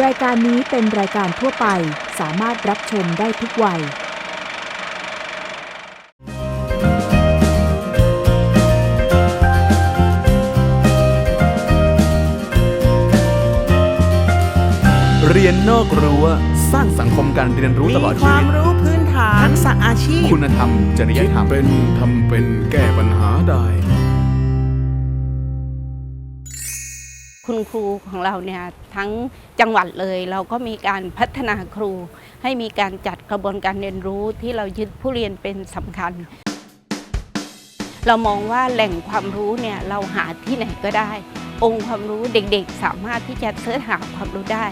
รายการนี้เป็นรายการทั่วไปสามารถรับชมได้ทุกวัย เรียนนอกรั้วสร้างสังคมการเรียนรู้ตลอดมีคชีวาวิมตรู้พื้นฐานทักษะอาชีพ คุณธรรม จริยคิดธรรม เป็นทำเป็นแก้ปัญหาได้ คุณครูของเราเนี่ยทั้งจังหวัดเลยเราก็มีการพัฒนาครู ให้มีการจัดกระบวนการเรียนรู้ที่เรายึดผู้เรียนเป็นสำคัญ เรามองว่าแหล่งความรู้เนี่ยเราหาที่ไหนก็ได้ องค์ความรู้เด็กๆ สามารถที่จะเสิร์ชหาความรู้ได้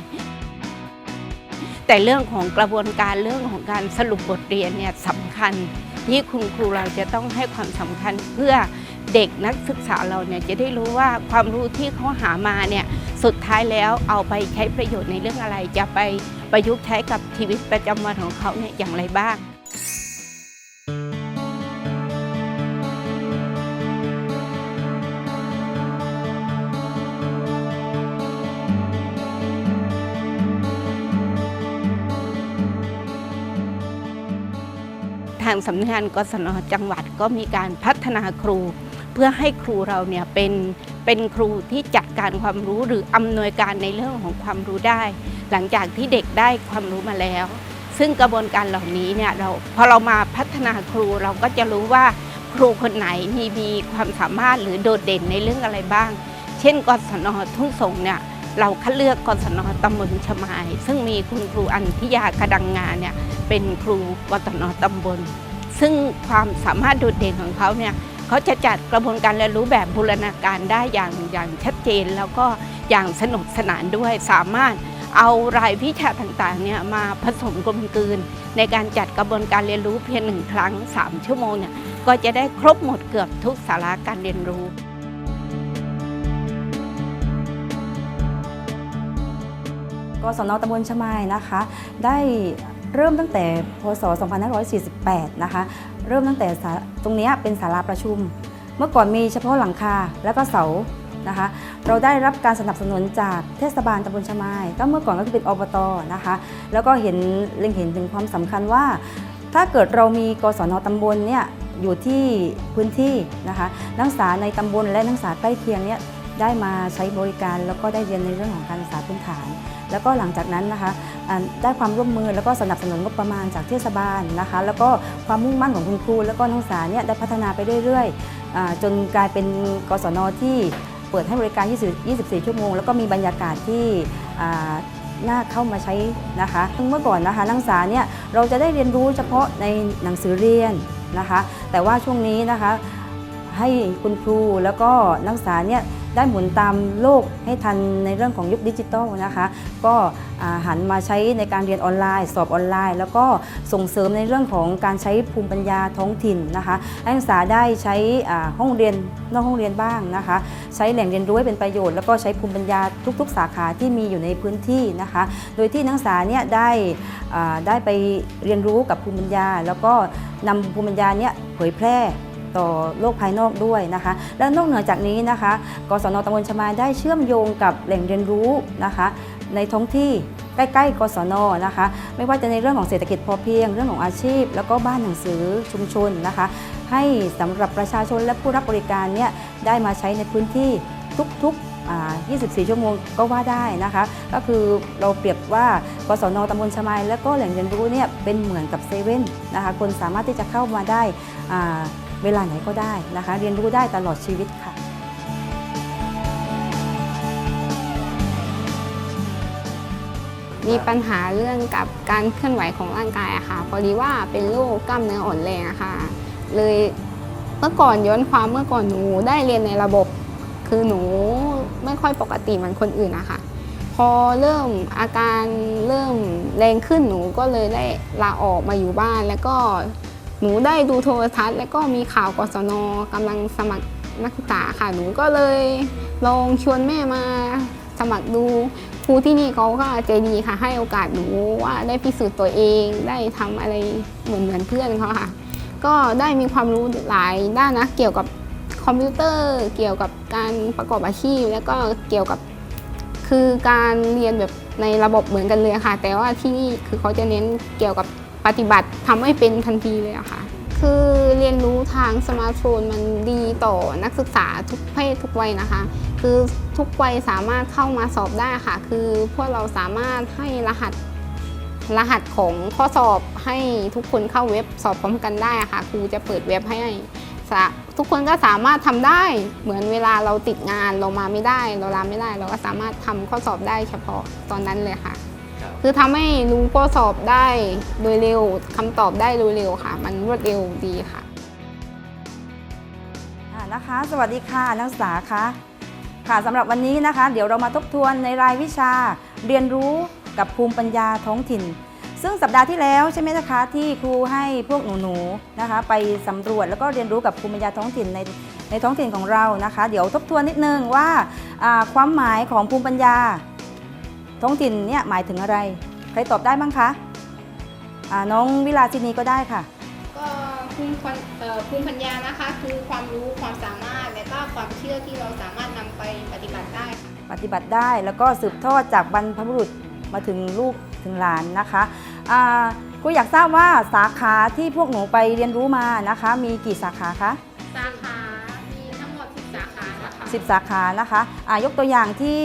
แต่เรื่องของกระบวนการเรื่องของการสรุปบทเรียนเนี่ยสำคัญที่คุณครูเราจะต้องให้ความสำคัญเพื่อ เด็กนักศึกษาเราเนี่ยจะได้รู้ว่าความรู้ที่เขาหามาเนี่ยสุดท้ายแล้วเอาไปใช้ประโยชน์ในเรื่องอะไร จะไปประยุกต์ใช้กับชีวิตประจำวันของเขาเนี่ยอย่างไรบ้างทางสำนักงานกศนจังหวัดก็มีการพัฒนาครู พื่อให้ครูเราเนี่ยเป็นเป็นครูที่จัดการความรู้หรืออำนวยการในเรื่องของความรู้ได้ หลังจากที่เด็กได้ความรู้มาแล้ว ซึ่งกระบวนการเหล่านี้เนี่ยเราพอเรามาพัฒนาครูเราก็จะรู้ว่าครูคนไหนมีมีความสามารถหรือโดดเด่นในเรื่องอะไรบ้าง เช่นกศนทุ่งสงเนี่ยเราคัดเลือกกศนตำบลชมาย ซึ่งมีคุณครูอันพิยากระดังงานเนี่ยเป็นครูกศนตำบล ซึ่งความสามารถโดดเด่นของเขาเนี่ย เขาจะจัดกระบวนการเรียนรู้แบบบูรณาการได้อย่างอย่างชัดเจน แล้วก็อย่างสนุกสนานด้วยสามารถเอารายวิชาต่างๆเนี่ยมาผสมกลมกลืน ในการจัดกระบวนการเรียนรู้เพียงหนึ่งครั้ง 3 ชั่วโมงเนี่ยก็จะได้ครบหมดเกือบทุกสาระการเรียนรู้กศนตำบลชะมายนะคะ ได้เริ่มตั้งแต่พศ 2548 นะคะ เริ่มตั้งแต่ตรงนี้เป็นศาลาประชุม เมื่อก่อนมีเฉพาะหลังคาแล้วก็เสานะคะ เราได้รับการสนับสนุนจากเทศบาลตำบลชะมาย ก็เมื่อก่อนก็คือเป็นอบตนะคะ แล้วก็เห็นเล็งเห็นถึงความสำคัญว่า ถ้าเกิดเรามีกศนตำบลเนี่ยอยู่ที่พื้นที่นะคะ นักศึกษาในตำบลและนักศึกษาใกล้เคียงเนี่ย ได้มาใช้บริการแล้วก็ได้เรียนในเรื่องของการศึกษาพื้นฐาน แล้วก็หลังจากนั้นนะคะได้ความร่วมมือแล้วก็สนับสนุนงบประมาณจากเทศบาลนะคะ แล้วก็ความมุ่งมั่นของคุณครู แล้วก็นักศึกษาเนี่ยได้พัฒนาไปเรื่อยๆจนกลายเป็นกศนที่เปิดให้บริการ 24 ชั่วโมง แล้วก็มีบรรยากาศที่น่าเข้ามาใช้นะคะซึ่งเมื่อก่อนนะคะนักศึกษาเนี่ยเราจะได้เรียนรู้เฉพาะในหนังสือเรียนนะคะ แต่ว่าช่วงนี้นะคะให้คุณครูแล้วก็นักศึกษาเนี่ย ได้หมุนตามโลกให้ทันในเรื่องของยุคดิจิทัลนะคะ ก็หันมาใช้ในการเรียนออนไลน์ สอบออนไลน์ แล้วก็ส่งเสริมในเรื่องของการใช้ภูมิปัญญาท้องถิ่นนะคะนักศึกษาได้ใช้ห้องเรียนนอกห้องเรียนบ้างนะคะ ใช้แหล่งเรียนรู้ให้เป็นประโยชน์แล้วก็ใช้ภูมิปัญญาทุก ๆ สาขาที่มีอยู่ในพื้นที่นะคะ โดยที่นักศึกษาเนี่ยได้ได้ไปเรียนรู้กับภูมิปัญญา แล้วก็นำภูมิปัญญาเนี่ยเผยแพร่ ต่อโลกภายนอกด้วยนะคะ และนอกเหนือจากนี้นะคะกศนตำบลชมายได้เชื่อมโยงกับแหล่งเรียนรู้นะคะ ในท้องที่ใกล้ๆกศนนะคะ ไม่ว่าจะในเรื่องของเศรษฐกิจพอเพียง เรื่องของอาชีพ แล้วก็บ้านหนังสือชุมชนนะคะ ให้สำหรับประชาชนและผู้รับบริการเนี่ยได้มาใช้ในพื้นที่ทุกๆอ่า24 ชั่วโมงก็ว่าได้นะคะ ก็คือเราเปรียบว่ากศนตำบลชมายและก็แหล่งเรียนรู้เนี่ยเป็นเหมือนกับเซเว่นนะคะ คนสามารถที่จะเข้ามาได้ เวลาไหนก็ได้นะคะ เรียนรู้ได้ตลอดชีวิตค่ะมีปัญหาเรื่องกับการเคลื่อนไหวของร่างกายอะค่ะ พอดีว่าเป็นโรคกล้ามเนื้ออ่อนแรงอะค่ะ เลยเมื่อก่อนย้อนความเมื่อก่อนหนูได้เรียนในระบบ คือหนูไม่ค่อยปกติเหมือนคนอื่นอะค่ะพอเริ่มอาการเริ่มแรงขึ้นหนูก็เลยได้ลาออกมาอยู่บ้านแล้วก็ หนูได้ดูโทรทัศน์ แล้วก็มีข่าวกศนกำลังสมัครนักศึกษาค่ะ หนูก็เลยลองชวนแม่มาสมัครดูครูที่นี่เขาก็ใจดีค่ะ ให้โอกาสหนูว่าได้พิสูจน์ตัวเองได้ทำอะไรเหมือนเหมือนเพื่อนเขาค่ะ ก็ได้มีความรู้หลายด้านนะเกี่ยวกับคอมพิวเตอร์ เกี่ยวกับการประกอบอาชีพ แล้วก็เกี่ยวกับคือการเรียนแบบในระบบเหมือนกันเลยค่ะ แต่ว่าที่นี่คือเขาจะเน้นเกี่ยวกับ ปฏิบัติทำให้เป็นทันทีเลยอะค่ะคือเรียนรู้ทางสมาร์ทโฟนมันดีต่อนักศึกษาทุกเพศทุกวัยนะคะ คือทุกวัยสามารถเข้ามาสอบได้ค่ะ คือพวกเราสามารถให้รหัสรหัสของข้อสอบให้ทุกคนเข้าเว็บสอบพร้อมกันได้ค่ะ ครูจะเปิดเว็บให้ทุกคนก็สามารถทำได้เหมือนเวลาเราติดงานเรามาไม่ได้ เราลาไม่ได้ เราก็สามารถทำข้อสอบได้เฉพาะตอนนั้นเลยค่ะ คือทำให้รู้ข้อสอบได้โดยเร็วคำตอบได้โดยเร็วค่ะ มันรวดเร็วดีค่ะอ่านะคะ สวัสดีค่ะนักศึกษาคะค่ะสำหรับวันนี้นะคะ เดี๋ยวเรามาทบทวนในรายวิชาเรียนรู้กับภูมิปัญญาท้องถิ่น ซึ่งสัปดาห์ที่แล้วใช่ไหมนะคะที่ครูให้พวกหนูๆนะคะ ไปสำรวจแล้วก็เรียนรู้กับภูมิปัญญาท้องถิ่นในในท้องถิ่นของเรานะคะ เดี๋ยวทบทวนนิดนึงว่าความหมายของภูมิปัญญา ท้องถิ่นเนี่ยหมายถึงอะไร ใครตอบได้บ้างคะอ่าน้องวิลาจินีก็ได้ค่ะ ก็ภูมิปัญเอ่อภูมิปัญญานะคะ คือความรู้ความสามารถและก็ความเชื่อที่เราสามารถนำไปปฏิบัติได้ค่ะปฏิบัติได้แล้วก็สืบทอดจากบรรพบุรุษมาถึงลูกถึงหลานนะคะอ่าครูอยากทราบว่าสาขาที่พวกหนูไปเรียนรู้มานะคะ มีกี่สาขาคะสาขา มีทั้งหมด 10 สาขานะคะ10 สาขานะคะอ่ายกตัวอย่างที่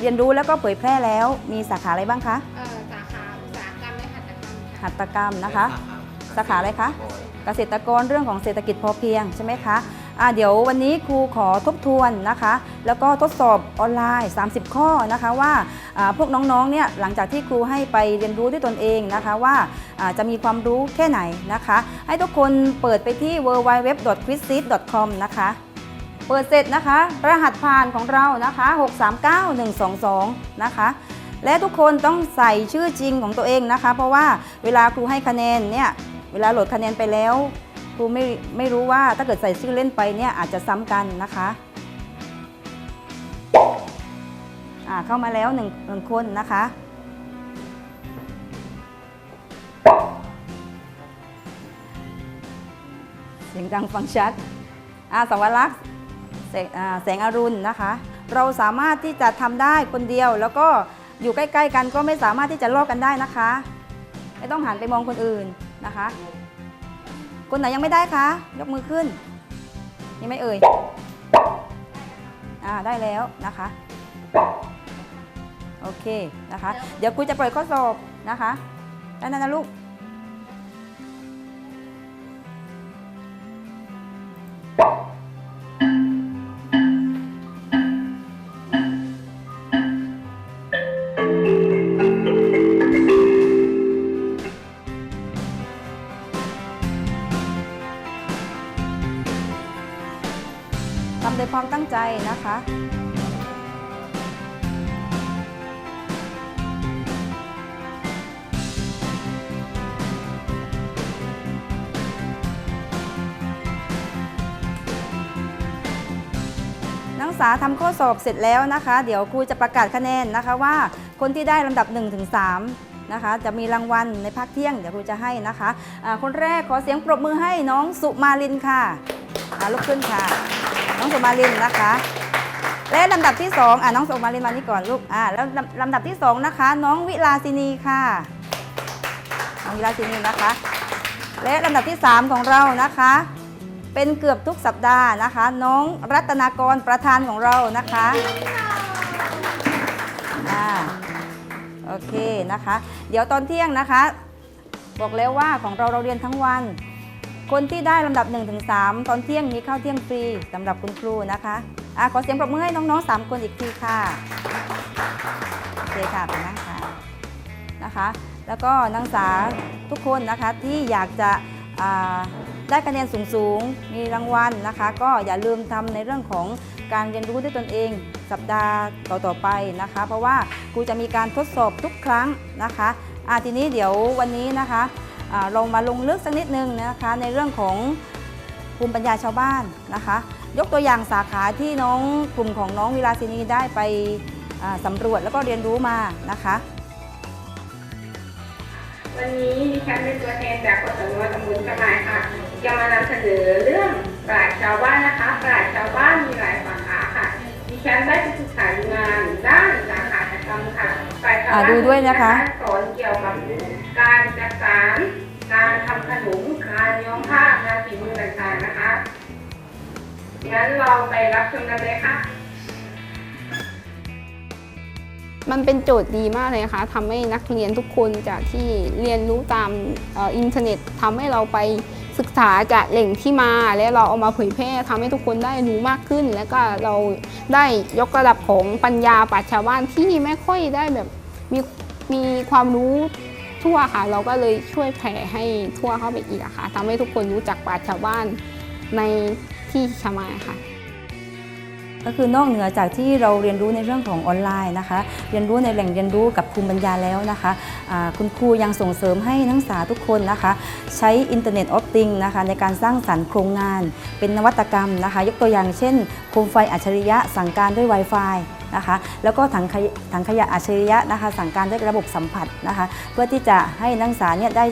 เรียนรู้แล้วก็เผยแพร่แล้วมีสาขาอะไรบ้างคะเอ่อสาขาอุตสาหกรรมและหัตถกรรมค่ะหัตถกรรมนะคะ สาขาอะไรคะ เกษตรกรเรื่องของเศรษฐกิจพอเพียงใช่ไหมคะอ่าเดี๋ยววันนี้ครูขอทบทวนนะคะ แล้วก็ทดสอบออนไลน์ 30 ข้อนะคะว่าอ่าพวกน้องๆเนี่ยหลังจากที่ครูให้ไปเรียนรู้ด้วยตนเองนะคะว่าอ่าจะมีความรู้แค่ไหนนะคะ ให้ทุกคนเปิดไปที่ www.quizsit.com นะคะ เปิดเสร็จนะคะ รหัสผ่านของเรานะคะ 639122 นะคะ และทุกคนต้องใส่ชื่อจริงของตัวเองนะคะ เพราะว่าเวลาครูให้คะแนนเนี่ย เวลาโหลดคะแนนไปแล้ว ครูไม่ไม่รู้ว่าถ้าเกิดใส่ชื่อเล่นไปเนี่ยอาจจะซ้ำกันนะคะอ่าเข้ามาแล้วหนึ่งหนึ่งคนนะคะ เสียงดังฟังชัด อ่าสวรักษ์ แสงอรุณนะคะ เราสามารถที่จะทำได้คนเดียว แล้วก็อยู่ใกล้ ๆ กันก็ไม่สามารถที่จะลอกกันได้นะคะ ไม่ต้องหันไปมองคนอื่นนะคะ คนไหนยังไม่ได้คะ ยกมือขึ้นนี่ไม่เอ่ยอ่าได้แล้วนะคะโอเคนะคะ เดี๋ยวครูจะปล่อยข้อสอบนะคะได้นะนะลูก นะคะ นักศึกษาทำข้อสอบเสร็จแล้วนะคะ เดี๋ยวครูจะประกาศคะแนนนะคะว่าคนที่ได้ลำดับ 1-3นะคะจะมีรางวัลในภาคเที่ยงเดี๋ยวครูจะให้นะคะอ่าคนแรกขอเสียงปรบมือให้น้องสุมาลินค่ะลุกขึ้นค่ะ น้องสุมาลินนะคะ และลำดับที่2อ่าน้องสุมาลินมานี่ก่อนลูกอ่าแล้วลำลำดับที่2นะคะ น้องวิลาสินีค่ะน้องวิลาสินีนะคะ และลำดับที่3ของเรานะคะ เป็นเกือบทุกสัปดาห์นะคะ น้องรัตนากรประธานของเรานะคะอ่าโอเคนะคะ เดี๋ยวตอนเที่ยงนะคะ บอกแล้วว่าของเราเราเรียนทั้งวัน คนที่ได้ลำดับ 1-3 ตอนเที่ยงมีข้าวเที่ยงฟรีสำหรับคุณครูนะคะ อะขอเสียงปรบมือให้น้องๆ 3 คนอีกทีค่ะโอเคค่ะไปนั่งค่ะนะคะ แล้วก็นักศึกษาทุกคนนะคะที่อยากจะได้คะแนนสูงๆ มีรางวัลนะคะ ก็อย่าลืมทำในเรื่องของการเรียนรู้ด้วยตนเอง สัปดาห์ต่อๆไปนะคะ เพราะว่าครูจะมีการทดสอบทุกครั้งนะคะอ่าทีนี้เดี๋ยววันนี้นะคะเรามาลงลึกสักนิดนึงนะคะในเรื่องของ ภูมิปัญญาชาวบ้านนะคะ ยกตัวอย่างสาขาที่น้องกลุ่มของน้องวิลาสินีได้ไปอ่าสำรวจแล้วก็เรียนรู้มานะคะ วันนี้ดิฉันเป็นตัวแทนจากกศนตำบลกระหมายค่ะ จะมานำเสนอเรื่องปราชญ์ชาวบ้านนะคะปราชญ์ชาวบ้านมีหลายสาขาค่ะดิฉันได้ไปศึกษาดูงานด้านสาขาทอ่าดูด้วยนะคะสอนเกี่ยวกับการจักสาร การทำขนมการย้อมผ้างานฝีมือต่างๆนะคะงั้นเราไปรับชมกันเลยค่ะ มันเป็นโจทย์ดีมากเลยนะคะทำให้นักเรียนทุกคนจากที่เรียนรู้ตามอ,อ,อินเทอร์เน็ตทำให้เราไปศึกษาจากแหล่งที่มา และเราเอามาเผยแพร่ทำให้ทุกคนได้รู้มากขึ้น แล้วก็เราได้ยกระดับของปัญญาปราชาวบ้านที่ไม่ค่อยได้แบบมีมีความรู้ ทั่วค่ะ เราก็เลยช่วยแผ่ให้ทั่วเข้าไปอีกค่ะทำให้ทุกคนรู้จักปราชญ์ชาวบ้านในที่ชมาค่ะก็คือนอกเหนือจากที่เราเรียนรู้ในเรื่องของออนไลน์นะคะ เรียนรู้ในแหล่งเรียนรู้กับภูมิปัญญาแล้วนะคะอ่าคุณครูยังส่งเสริมให้นักศึกษาทุกคนนะคะ ใช้อินเทอร์เน็ตออฟติงนะคะในการสร้างสรรค์โครงงาน เป็นนวัตกรรมนะคะ ยกตัวอย่างเช่นโคมไฟอัจฉริยะสั่งการด้วย Wi-Fi นะคะ แล้วก็ถังขยถังขยะอัจฉริยะนะคะ สั่งการด้วยระบบสัมผัสนะคะ เพื่อที่จะให้นักศึกษาเนี่ยได้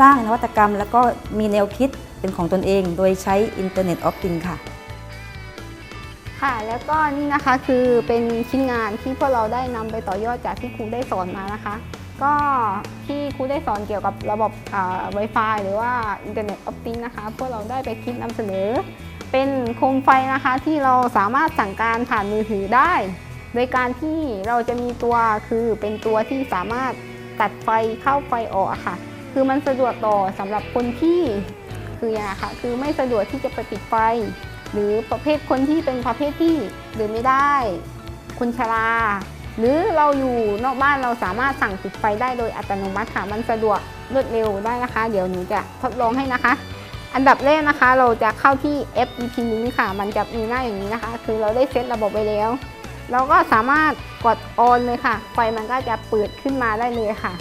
สร้างนวัตกรรม แล้วก็มีแนวคิดเป็นของตนเอง โดยใช้อินเทอร์เน็ตออฟติงค่ะค่ะแล้วก็นี่นะคะคือเป็นชิ้นงานที่พวกเราได้นำไปต่อยอดจากที่ครูได้สอนมานะคะ ก็ที่ครูได้สอนเกี่ยวกับระบบอ่า Wi-Fi หรือว่าอินเทอร์เน็ตออฟติงนะคะ พวกเราได้ไปคิดนำเสนอ เป็นโคมไฟนะคะที่เราสามารถสั่งการผ่านมือถือได้ โดยการที่เราจะมีตัวคือเป็นตัวที่สามารถตัดไฟเข้าไฟออกค่ะ คือมันสะดวกต่อสำหรับคนที่คืออย่างไรค่ะ คือไม่สะดวกที่จะไปปิดไฟ หรือประเภทคนที่เป็นประเภทที่เดินไม่ได้ คนชราหรือเราอยู่นอกบ้านเราสามารถสั่งปิดไฟได้โดยอัตโนมัติค่ะ มันสะดวกรวดเร็วได้นะคะ เดี๋ยวหนูจะทดลองให้นะคะ อันดับแรกนะคะ เราจะเข้าที่ FEP link ค่ะ มันจะมีหน้าอย่างนี้นะคะ คือเราได้เซตระบบไปแล้ว เราก็สามารถกดออนเลยค่ะ ไฟมันก็จะเปิดขึ้นมาได้เลยค่ะ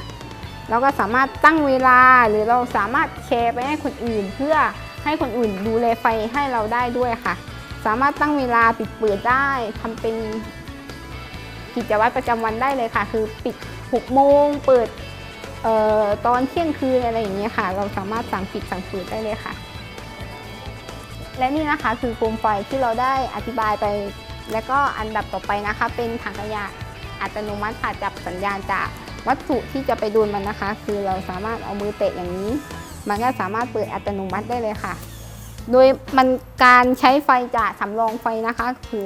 เราก็สามารถตั้งเวลาหรือเราสามารถแชร์ไปให้คนอื่น เพื่อให้คนอื่นดูแลไฟให้เราได้ด้วยค่ะ สามารถตั้งเวลาปิดเปิดได้ทำเป็นกิจวัตรประจำวันได้เลยค่ะ คือปิด6โมงเปิดออตอนเที่ยงคืนอะไรอย่างเงี้ยค่ะ เราสามารถสั่งปิดสั่งเปิดได้เลยค่ะ และนี่นะคะคือโคมไฟที่เราได้อธิบายไป แล้วก็อันดับต่อไปนะคะ เป็นถังขยะอัตโนมัติค่ะจับสัญญาณจากวัตถุที่จะไปโดนมันนะคะ คือเราสามารถเอามือเตะอย่างนี้ มันก็สามารถเปิดอัตโนมัติได้เลยค่ะ โดยมันการใช้ไฟจากสำรองไฟนะคะคือ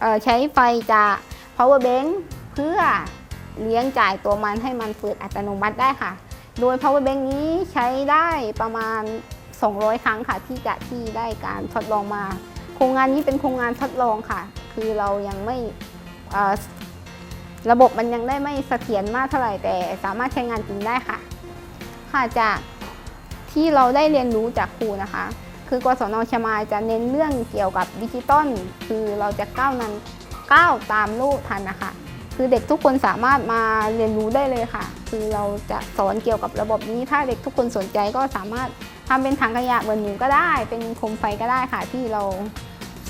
เอ่อใช้ไฟจาก power bank เพื่อเลี้ยงจ่ายตัวมันให้มันเปิดอัตโนมัติได้ค่ะ โดย power bank นี้ใช้ได้ประมาณ 200 ครั้งค่ะที่จะที่ได้การทดลองมา โครงงานนี้เป็นโครงงานทดลองค่ะ คือเรายังไม่ระบบมันยังได้ไม่เสถียรมากเท่าไหร่แต่สามารถใช้งานจริงได้ค่ะ ค่ะจากที่เราได้เรียนรู้จากครูนะคะ คือกศนชมาจะเน้นเรื่องเกี่ยวกับดิจิตอลคือเราจะก้าวนั้นก้าวตามโลกทันนะคะคือเด็กทุกคนสามารถมาเรียนรู้ได้เลยค่ะ คือเราจะสอนเกี่ยวกับระบบนี้ถ้าเด็กทุกคนสนใจก็สามารถ ทำเป็นถังขยะเหมือนหนูก็ได้ เป็นโคมไฟก็ได้ค่ะที่เรา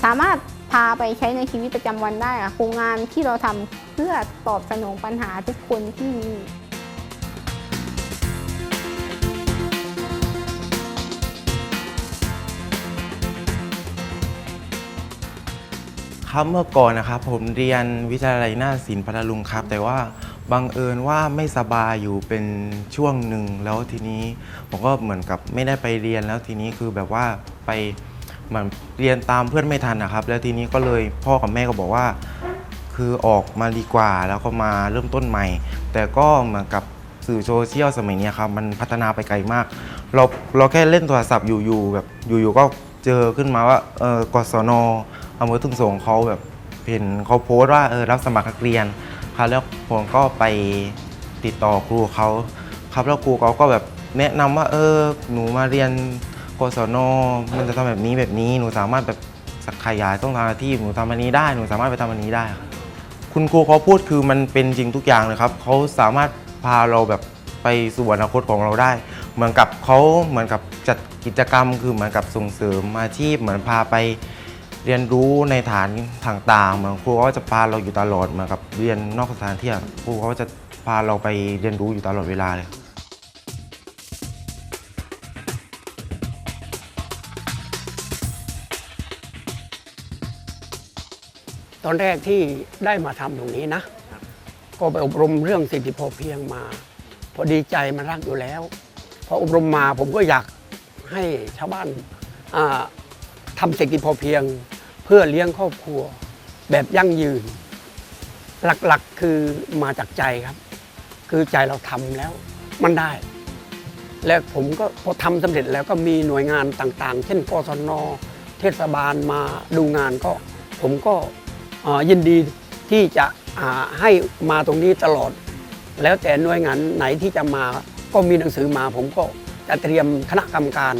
สามารถพาไปใช้ในชีวิตประจำวันได้ค่ะโครงงานที่เราทำเพื่อตอบสนองปัญหาทุกคนที่มีครับเมื่อก่อนนะครับผมเรียนวิทยาลัยนาศิลป์พัทลุงครับ แต่ว่า บังเอิญว่าไม่สบายอยู่เป็นช่วงหนึ่งแล้วทีนี้ผมก็เหมือนกับไม่ได้ไปเรียนแล้วทีนี้คือแบบว่าไปเหมือนเรียนตามเพื่อนไม่ทันนะครับ แล้วทีนี้ก็เลยพ่อกับแม่ก็บอกว่า คือออกมาดีกว่าแล้วก็มาเริ่มต้นใหม่ แต่ก็เหมือนกับสื่อโซเชียลสมัยนี้ครับมันพัฒนาไปไกลมาก เราเราแค่เล่นโทรศัพท์อยู่ๆแบบอยู่ๆก็เจอขึ้นมาว่าเออกศนอำเภอทุ่งสงเขาแบบเห็นเขาโพสต์ว่าเออรับสมัครนักเรียน ครับแล้วผมก็ไปติดต่อครูเขาครับแล้วครูเขาก็แบบแนะนำว่าเออหนูมาเรียนกศนมันจะทำแบบนี้แบบนี้หนูสามารถแบบสักขยายต้องทำอาชีพหนูทำอันนี้ได้หนูสามารถไปทำอันนี้ได้ครับคุณครูเขาพูดคือมันเป็นจริงทุกอย่างเลยครับเขาสามารถพาเราแบบไปสู่อนาคตของเราได้ เหมือนกับเขาเหมือนกับจัดกิจกรรม คือเหมือนกับส่งเสริมอาชีพเหมือนพาไป เรียนรู้ในฐานต่างๆเหมือนครูเขาก็จะพาเราอยู่ตลอดเหมือนกับเรียนนอกสถานที่ครูเขาก็จะพาเราไปเรียนรู้อยู่ตลอดเวลาเลยตอนแรกที่ได้มาทำตรงนี้นะ ก็ไปอบรมเรื่องเศรษฐกิพอเพียงมา พอดีใจมันรักอยู่แล้ว พออบรมมาผมก็อยากให้ชาวบ้านอ่า ทำเศรษฐกิจพอเพียง เพื่อเลี้ยงครอบครัว แบบยั่งยืน หลักๆคือมาจากใจครับ คือใจเราทำแล้วมันได้ และผมก็พอทำสำเร็จแล้วก็มีหน่วยงานต่างๆ เช่นกศนเทศบาลมาดูงานก็ ผมก็ยินดีที่จะให้มาตรงนี้ตลอด แล้วแต่หน่วยงานไหนที่จะมาก็มีหนังสือมา ผมก็จะเตรียมคณะกรรมการ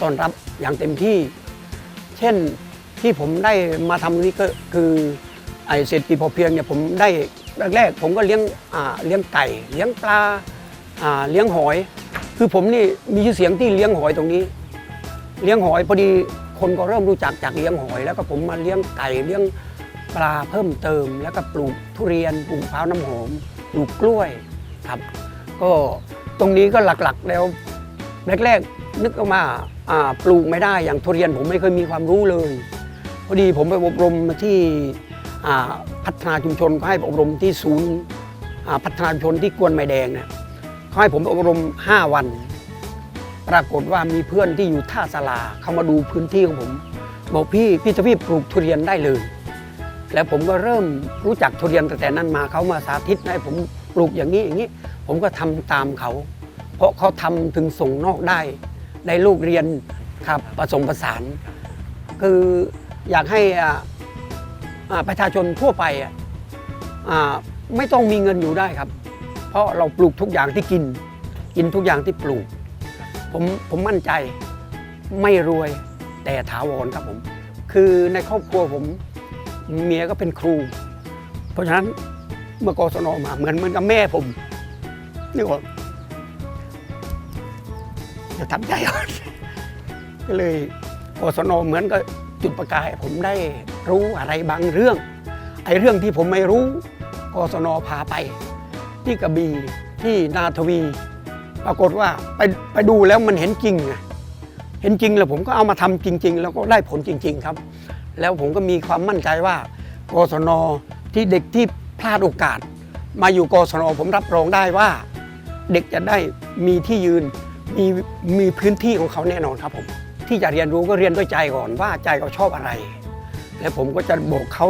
ต้อนรับอย่างเต็มที่ เช่นที่ผมได้มาทำนี้ก็คือไอเศรษฐกิจพอเพียงเนี่ยผมได้แรกๆผมก็เลี้ยงเลี้ยงไก่ เลี้ยงปลาเลี้ยงหอย คือผมนี่มีชื่อเสียงที่เลี้ยงหอยตรงนี้ เลี้ยงหอยพอดีคนก็เริ่มรู้จักจากเลี้ยงหอย แล้วก็ผมมาเลี้ยงไก่เลี้ยงปลาเพิ่มเติม แล้วก็ปลูกทุเรียนปลูกพร้าวน้ำหอมปลูกกล้วยครับ ก็ตรงนี้ก็หลักๆแล้วแรกๆนึกออกมาอ่า ปลูกไม่ได้อย่างทุเรียนผมไม่เคยมีความรู้เลยพอดีผมไปอบรมที่พัฒนาชุมชนก็ให้อบรมที่ศูนย์พัฒนาชุมชนที่กวนไม้แดงเนี่ยเขาให้ผมอบรม 5 วัน ปรากฏว่ามีเพื่อนที่อยู่ท่าสลาเขามาดูพื้นที่ของผม บอกพี่พี่จะพี่ปลูกทุเรียนได้เลย แล้วผมก็เริ่มรู้จักทุเรียนตั้งแต่นั้นมาเขามาสาธิตให้ผมปลูกอย่างนี้อย่างนี้ ผมก็ทำตามเขา เพราะเขาทำถึงส่งนอกได้ ได้ลูกเรียนครับผสมผสาน คืออยากให้อาอ่าประชาชนทั่วไปอะไม่ต้องมีเงินอยู่ได้ครับ เพราะเราปลูกทุกอย่างที่กิน กินทุกอย่างที่ปลูก ผมผมมั่นใจไม่รวยแต่ถาวรครับผม คือในครอบครัวผมเมียก็เป็นครู เพราะฉะนั้นเมื่อกศนมาเหมือนเหมือนกับแม่ผมนี่ว่า จะทำใจก่อนก็เลยกศนเหมือนกับจุดประกาย ผมได้รู้อะไรบางเรื่อง ไอ้เรื่องที่ผมไม่รู้กศนพาไป ที่กระบี่ที่นาทวี ปรากฏว่าไปไปดูแล้วมันเห็นจริงไงเห็นจริงแล้วผมก็เอามาทำจริง ๆ แล้วก็ได้ผลจริง ๆ ครับ แล้วผมก็มีความมั่นใจว่ากศนที่เด็กที่พลาดโอกาส มาอยู่กศนผมรับรองได้ว่า เด็กจะได้มีที่ยืน มีมีพื้นที่ของเขาแน่นอนครับผม ที่จะเรียนรู้ก็เรียนด้วยใจก่อนว่าใจเขาชอบอะไร แล้วผมก็จะบอกเขา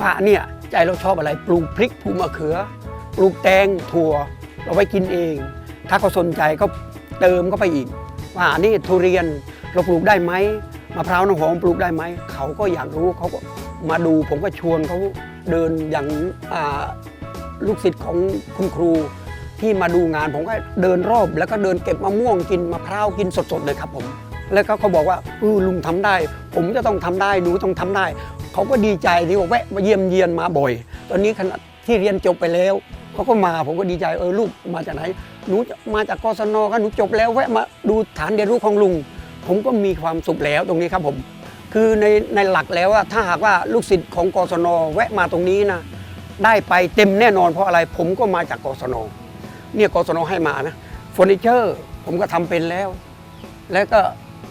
ว่าเนี่ยใจเราชอบอะไรปลูกพริกปลูกมะเขือปลูกแตงถั่วเราไว้กินเอง ถ้าเขาสนใจก็เติมเข้าไปอีก ว่านี่ทุเรียนเราปลูกได้ไหมมะพร้าวน้ำหอมปลูกได้ไหมเขาก็อยากรู้เขาก็มาดูผมก็ชวนเขาเดินอย่างลูกศิษย์ของคุณครู ที่มาดูงานผมก็เดินรอบ แล้วก็เดินเก็บมะม่วงกินมะพร้าวกินสดๆเลยครับผม แล้วก็เขาบอกว่าเออลุงทำได้ ผมจะต้องทำได้หนูต้องทำได้ เขาก็ดีใจที่ว่าแวะมาเยี่ยมเยียนมาบ่อย ตอนนี้ขณะที่เรียนจบไปแล้วเขาก็มาผมก็ดีใจเออลูกมาจากไหนหนูมาจากกศนก็หนูจบแล้วแวะมาดูฐานเรียนรู้ของลุง ผมก็มีความสุขแล้วตรงนี้ครับผม คือในในหลักแล้วอะถ้าหากว่าลูกศิษย์ของกศนแวะมาตรงนี้นะได้ไปเต็มแน่นอนเพราะอะไรผมก็มาจากกศน เนี่ยกศนให้มานะเฟอร์นิเจอร์ผมก็ทำเป็นแล้ว แล้วก็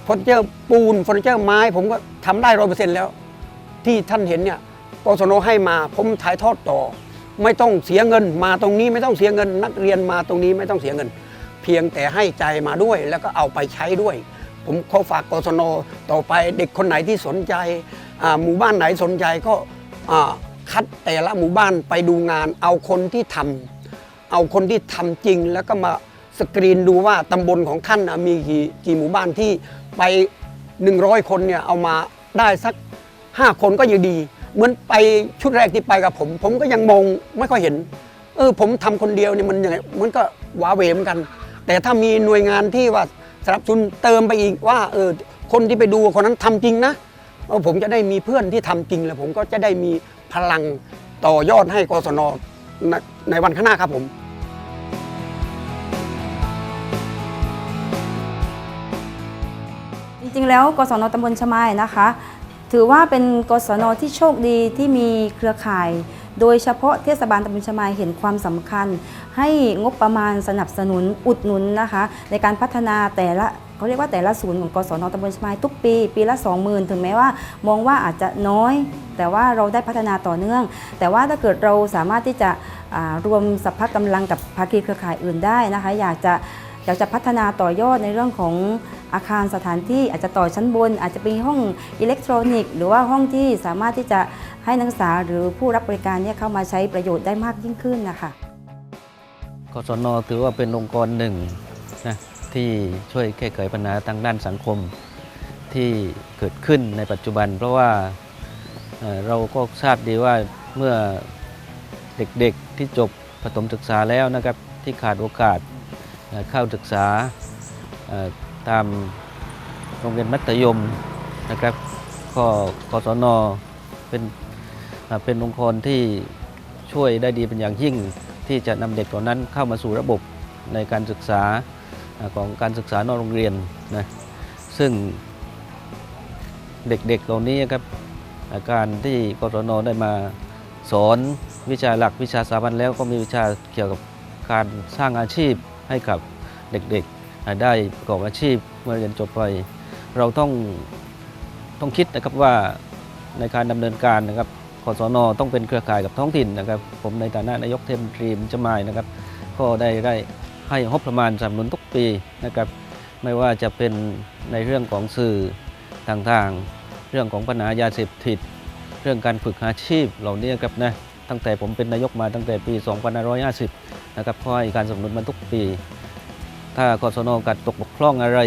เฟอร์นิเจอร์ปูนเฟอร์นิเจอร์ไม้ ผมก็ทำได้ร้อยเปอร์เซ็นต์แล้ว ที่ท่านเห็นเนี่ยกศนให้มาผมถ่ายทอดต่อ ไม่ต้องเสียเงินมาตรงนี้ไม่ต้องเสียเงิน นักเรียนมาตรงนี้ไม่ต้องเสียเงิน เพียงแต่ให้ใจมาด้วย แล้วก็เอาไปใช้ด้วย ผมขอฝากกศนต่อไปเด็กคนไหนที่สนใจหมู่บ้านไหนสนใจก็คัดแต่ละหมู่บ้านไปดูงานเอาคนที่ทำ เอาคนที่ทำจริง แล้วก็มาสกรีนดูว่าตำบลของท่านมีกี่กี่หมู่บ้านที่ไป 100 คนเนี่ยเอามาได้สัก 5 คนก็ยังดี เหมือนไปชุดแรกที่ไปกับผม ผมก็ยังมองไม่ค่อยเห็นเออผมทำคนเดียวเนี่ยมันยังไงมันก็ว้าเวเหมือนกัน แต่ถ้ามีหน่วยงานที่ว่าสนับสนุนเติมไปอีกว่าเออคนที่ไปดูคนนั้นทำจริงนะเออผมจะได้มีเพื่อนที่ทำจริงแล้วผมก็จะได้มีพลังต่อยอดให้กศน ในในวันข้างหน้าครับผมจริงๆ แล้วกศนตำบลชมายนะคะ ถือว่าเป็นกศนที่โชคดีที่มีเครือข่าย โดยเฉพาะเทศบาลตำบลชมายเห็นความสำคัญ ให้งบประมาณสนับสนุนอุดหนุนนะคะ ในการพัฒนาแต่ละ เขาเรียกว่าแต่ละศูนย์ของกศนตำบลชะไมายทุกปี ปีละ 20,000 ถึงแม้ว่ามองว่าอาจจะน้อย แต่ว่าเราได้พัฒนาต่อเนื่อง แต่ว่าถ้าเกิดเราสามารถที่จะรวมสัพพะกำลังกับภาคีเครือข่ายอื่นได้นะคะ อยากจะอยากจะพัฒนาต่อยอดในเรื่องของอาคารสถานที่อาจจะต่อชั้นบน อาจจะเป็นห้องอิเล็กทรอนิกส์ หรือว่าห้องที่สามารถที่จะให้นักศึกษาหรือผู้รับบริการเนี่ยเข้ามาใช้ประโยชน์ได้มากยิ่งขึ้นนะคะกศนถือว่าเป็นองค์กรหนึ่งนะ ที่ช่วยแก้ไขปัญหาทางด้านสังคมที่เกิดขึ้นในปัจจุบัน เพราะว่าเราก็ทราบดีว่าเมื่อเด็กๆที่จบประถมศึกษาแล้วนะครับที่ขาดโอกาสเข้าศึกษาตามโรงเรียนมัธยมนะครับก็กศนเป็นเป็นองค์กรที่ช่วยได้ดีเป็นอย่างยิ่งที่จะนำเด็กเหล่านั้นเข้ามาสู่ระบบในการศึกษา ของการศึกษานอกโรงเรียนนะซึ่งเด็กๆเหล่านี้ครับการที่กศนได้มาสอนวิชาหลักวิชาสามัญแล้วก็มีวิชาเกี่ยวกับการสร้างอาชีพให้กับเด็กๆได้ประกอบอาชีพเมื่อเรียนจบไป เราต้องต้องคิดนะครับว่าในการดำเนินการนะครับกศนต้องเป็นเครือข่ายกับท้องถิ่นนะครับ ผมในฐานะนายกเทมนตรีมจะมายนะครับ ก็ได้ได้ ให้งบประมาณสนับสนุนทุกปีนะครับไม่ว่าจะเป็นในเรื่องของสื่อต่างๆ เรื่องของปัญหายาเสพติด เรื่องการฝึกอาชีพเหล่านี้ครับนะตั้งแต่ผมเป็นนายกมาตั้งแต่ปี 2550 นะครับก็ให้การสนับสนุนมาทุกปี ถ้ากศนกัดตกบกพร่องอะไร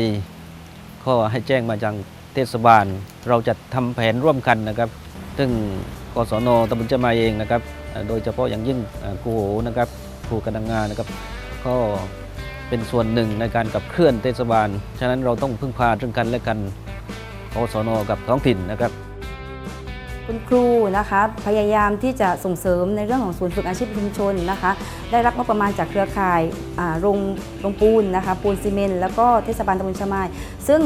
ก็ให้แจ้งมาจากเทศบาล เราจะทำแผนร่วมกันนะครับ ซึ่งกศนตำบลเจะมาเองนะครับ โดยเฉพาะอย่างยิ่งอ่าครูโหนะครับครูกำลังงานนะครับ ก็เป็นส่วนหนึ่งในการขับเคลื่อนเทศบาล ฉะนั้นเราต้องพึ่งพาซึ่งกันและกันกศนกับท้องถิ่นนะครับคุณครูนะคะพยายามที่จะส่งเสริมในเรื่องของศูนย์ฝึกอาชีพชุมชนนะคะ ได้รับงบประมาณจากเครือข่ายโรงโรงปูนนะคะปูนซีเมนต์แล้วก็เทศบาลตำบลชะมาย ซึ่ง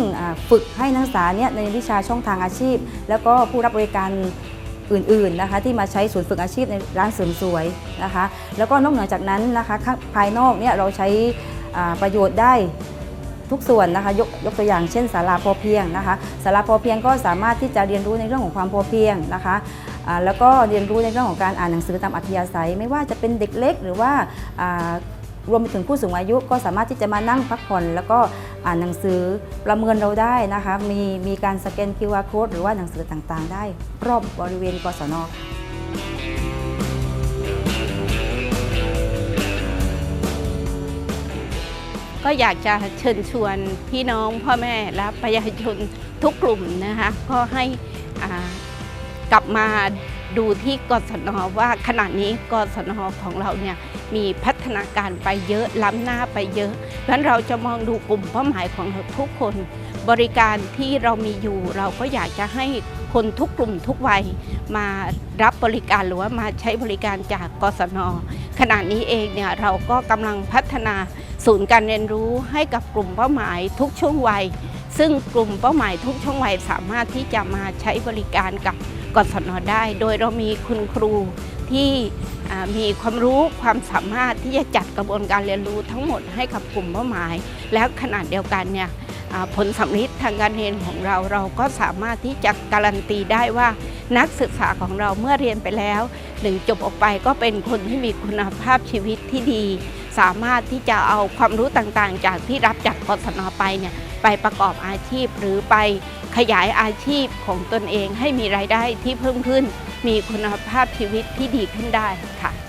ฝึกให้นักศึกษาเนี่ยในวิชาช่องทางอาชีพ แล้วก็ผู้รับบริการ อื่นๆนะคะที่มาใช้ศูนย์ฝึกอาชีพในร้านเสริมสวยนะคะ แล้วก็นอกเหนือจากนั้นนะคะภายนอกเนี่ยเราใช้ประโยชน์ได้ทุกส่วนนะคะยกยกตัวอย่างเช่นศาลาพอเพียงนะคะศาลาพอเพียงก็สามารถที่จะเรียนรู้ในเรื่องของความพอเพียงนะคะแล้วก็เรียนรู้ในเรื่องของการอ่านหนังสือตามอัธยาศัย ไม่ว่าจะเป็นเด็กเล็ก หรือว่า รวมไปถึงผู้สูงอายุก็สามารถที่จะมานั่งพักผ่อน แล้วก็อ่านหนังสือประเมินเราได้นะคะ มีมีการสแกน QR code หรือว่าหนังสือต่างๆ ได้ รอบบริเวณกศนค่ะก็อยากจะเชิญชวนพี่น้องพ่อแม่และประชาชนทุกกลุ่มนะคะ ก็ให้อ่ากลับมา ดูที่กศนว่าขณะนี้กศนของเราเนี่ยมีพัฒนาการไปเยอะล้ำหน้าไปเยอะ เพราะฉะนั้นเราจะมองดูกลุ่มเป้าหมายของเราทุกคน บริการที่เรามีอยู่เราก็อยากจะให้คนทุกกลุ่มทุกวัยมารับบริการหรือว่ามาใช้บริการจากกศน ขณะนี้เองเนี่ยเราก็กำลังพัฒนาศูนย์การเรียนรู้ให้กับกลุ่มเป้าหมายทุกช่วงวัย ซึ่งกลุ่มเป้าหมายทุกช่วงวัยสามารถที่จะมาใช้บริการกับ กศนได้ โดยเรามีคุณครูที่มีความรู้ความสามารถที่จะจัดกระบวนการเรียนรู้ทั้งหมดให้กับกลุ่มเป้าหมาย แล้วขนาดเดียวกันเนี่ยอ่าผลสำลิดทางการเรียนของเราเราก็สามารถที่จะการันตีได้ว่า นักศึกษาของเราเมื่อเรียนไปแล้วหนึ่งจบออกไปก็เป็นคนที่มีคุณภาพชีวิตที่ดี สามารถที่จะเอาความรู้ต่างๆ จากที่รับจากกศนไปเนี่ยไปประกอบอาชีพหรือไป ขยายอาชีพของตนเองให้มีรายได้ที่เพิ่มขึ้น มีคุณภาพชีวิตที่ดีขึ้นได้ค่ะ